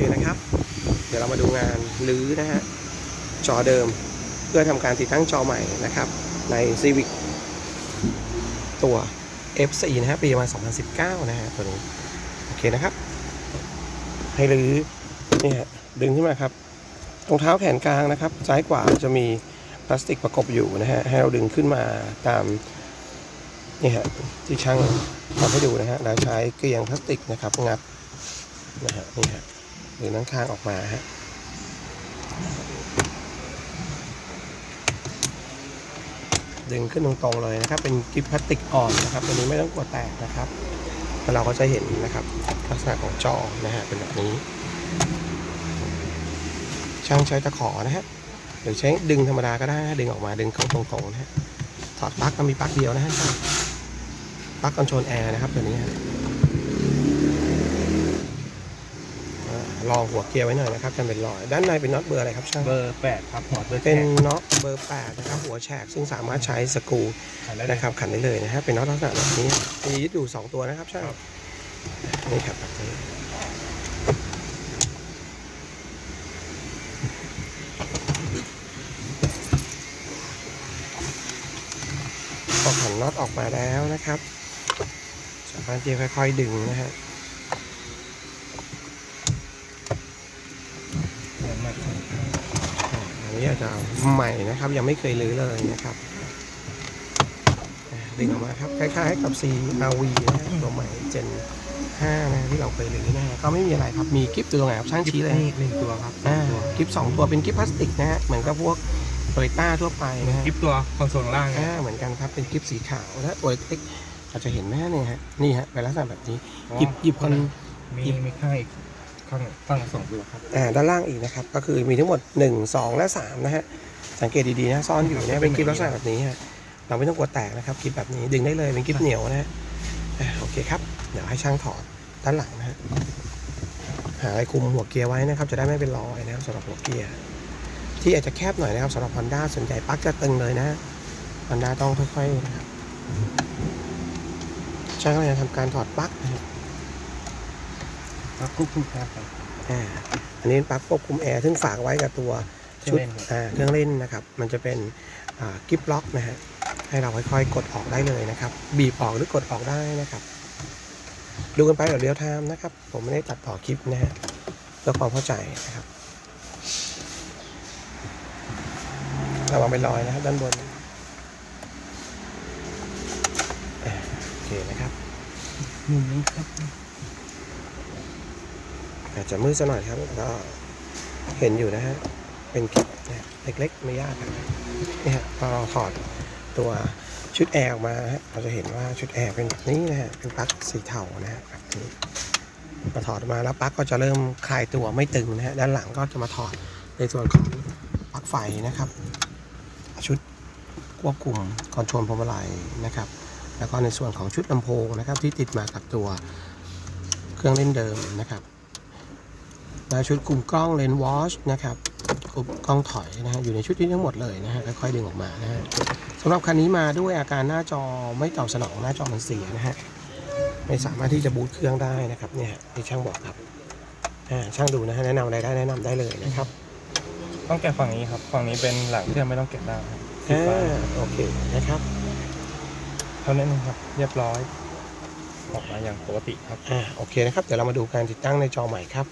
คนะครับ เดี๋ยวเรามาดูงานรื้อนะฮะ จอเดิม เพื่อทำการติดตั้งจอใหม่นะครับ ใน Civic ตัว F4 นะฮะ ปีประมาณ 2019 นะฮะ ตัวนี้ โอเคนะครับ ให้รื้อนี่ฮะ ดึงขึ้นมาครับรองเท้าแขนกลางนะครับ ซ้ายขวาจะมีพลาสติกประกบอยู่นะฮะ ให้เราดึงขึ้นมาตามนี่ฮะที่ช่างทำให้ดูนะฮะเราใช้เกลียงพลาสติกนะครับงัดนะฮะนี่ฮะ ดึงด้านข้างออกมาฮะดึงขึ้นตรงๆเลยนะครับ เป็นกิฟพลาสติกอ่อนนะครับตัวนี้ไม่ต้องกลัวแตกนะครับแล้วเราก็จะเห็นนะครับ ลักษณะของจอนะฮะเป็นแบบนี้ ช่างใช้ตะขอนะฮะหรือใช้ดึงธรรมดาก็ได้นะดึงออกมาดึงเข้าตรงๆนะฮะถอดปลั๊กก็มีปลั๊กเดียวนะฮะปลั๊กคอนโทรลแอร์นะครับตัวนี้ฮะอ่า รองหัวเกียร์ไว้หน่อยนะครับกันเป็นรอยด้านในเป็นน็อตเบอร์อะไรครับช่างเบอร์แปดครับหอดเบอร์เป็นแปดน็อตเบอร์8นะครับหัวแฉกซึ่งสามารถใช้สกรูขายได้เลย นะครับขันได้เลยนะฮะเป็นน็อตลักษณะแบบนี้มียึดอยู่สองตัวนะครับช่างครับ นี่ครับแบบนี้พอขันน็อตออกมาแล้วนะครับสามารถที่จะค่อยๆดึงนะฮะ เงินมาครับ อ่าอันนี้อาจจะใหม่นะครับ ยังไม่เคยลื้อเลยนะครับอ่าดึงออกมาครับคล้ายๆกับ CRV นะฮะตัวใหม่ Gen 5นะที่เราเคยลื้อนะฮะก็ไม่มีอะไรครับมีกิฟต์ตัวตรงไหนครับช่างชี้เลยนี่หนึ่งตัวครับอ่าตัวกิฟต์สองตัวเป็นกิฟต์พลาสติกนะฮะเหมือนกับพวกโตโยต้าทั่วไปนะฮะกิฟตัวคอนโซลล่างอ่าเหมือนกันครับเป็นกิฟต์สีขาวนะตัวเล็กอาจจะเห็นไหมฮะเนี่ยฮะนี่ฮะเป็นลักษณะแบบนี้หยิบหยิบคนมีมีข้างอีก ข้างข้างละสองตัวครับอ่าด้านล่างอีกนะครับ ก็คือมีทั้งหมด 1 2 และ 3 นะฮะ สังเกตดีๆนะซ่อนอยู่เนี่ยเป็นกิฟลักษณะแบบนี้ฮะเราไม่ต้องกลัวแตกนะครับกิฟแบบนี้ดึงได้เลยเป็นกิฟเหนียวนะฮะอ่าโอเคครับ เดี๋ยวให้ช่างถอดด้านหลังนะฮะหาอะไรคุมหัวเกียร์ไว้นะครับ จะได้ไม่เป็นรอยนะครับสำหรับหัวเกียร์ที่อาจจะแคบหน่อยนะครับสำหรับ Honda ส่วนใหญ่ปลั๊กจะตึงเลยนะ Honda ต้องค่อยๆนะครับช่างก็จะทำการถอดปลั๊กนะครับ ครับควบคุมแค่ครับ อ่าอันนี้ปลั๊กควบคุมแอร์ซึ่งฝากไว้กับตัวชุดเครื่องเล่นครับอ่าเครื่องเล่นนะครับ มันจะเป็นอ่ากิฟล็อกนะฮะให้เราค่อยๆ กดออกได้เลยนะครับ บีบออกหรือกดออกได้นะครับ ดูกันไปแบบเรียลไทม์นะครับ ผมไม่ได้ตัดต่อคลิปนะฮะเพื่อความเข้าใจนะครับระวังเป็นรอยนะครับด้านบนอ่าโอเคนะครับหนึ่งนี้ครับ อาจจะมืดซะหน่อยครับก็เห็นอยู่นะฮะ เป็นคลิปนะฮะเล็กๆ ไม่ยากครับนี่ฮะพอเราถอดตัวชุดแอร์ออกมาฮะเราจะเห็นว่าชุดแอร์เป็นแบบนี้นะฮะ เป็นปลั๊กสีเทานะฮะแบบนี้พอถอดมาแล้วปลั๊กก็จะเริ่มคลายตัวไม่ตึงนะฮะ ด้านหลังก็จะมาถอดในส่วนของปลั๊กไฟนะครับ ชุดควบคุมคอนโทรลพวงมาลัยนะครับ แล้วก็ในส่วนของชุดลำโพงนะครับที่ติดมากับตัวเครื่องเล่นเดิมนะครับ นะชุดกลุ่มกล้องเลนส์วอชนะครับกลุ่มกล้องถอยนะฮะอยู่ในชุดนี้ทั้งหมดเลยนะฮะค่อยๆดึงออกมานะฮะสำหรับคันนี้มาด้วยอาการหน้าจอไม่ตอบสนองหน้าจอมันเสียนะฮะไม่สามารถที่จะบูตเครื่องได้นะครับเนี่ยที่ช่างบอกครับอ่าช่างดูนะฮะแนะนำอะไรได้แนะนำได้เลยนะครับ ต้องแกะฝั่งนี้ครับฝั่งนี้เป็นหลังเครื่องไม่ต้องแกะได้ครับอ่าโอเคนะครับเท่านั้นเองครับเรียบร้อยออกมาอย่างปกติครับอ่าโอเคนะครับ เดี๋ยวเรามาดูการติดตั้งในจอใหม่ครับ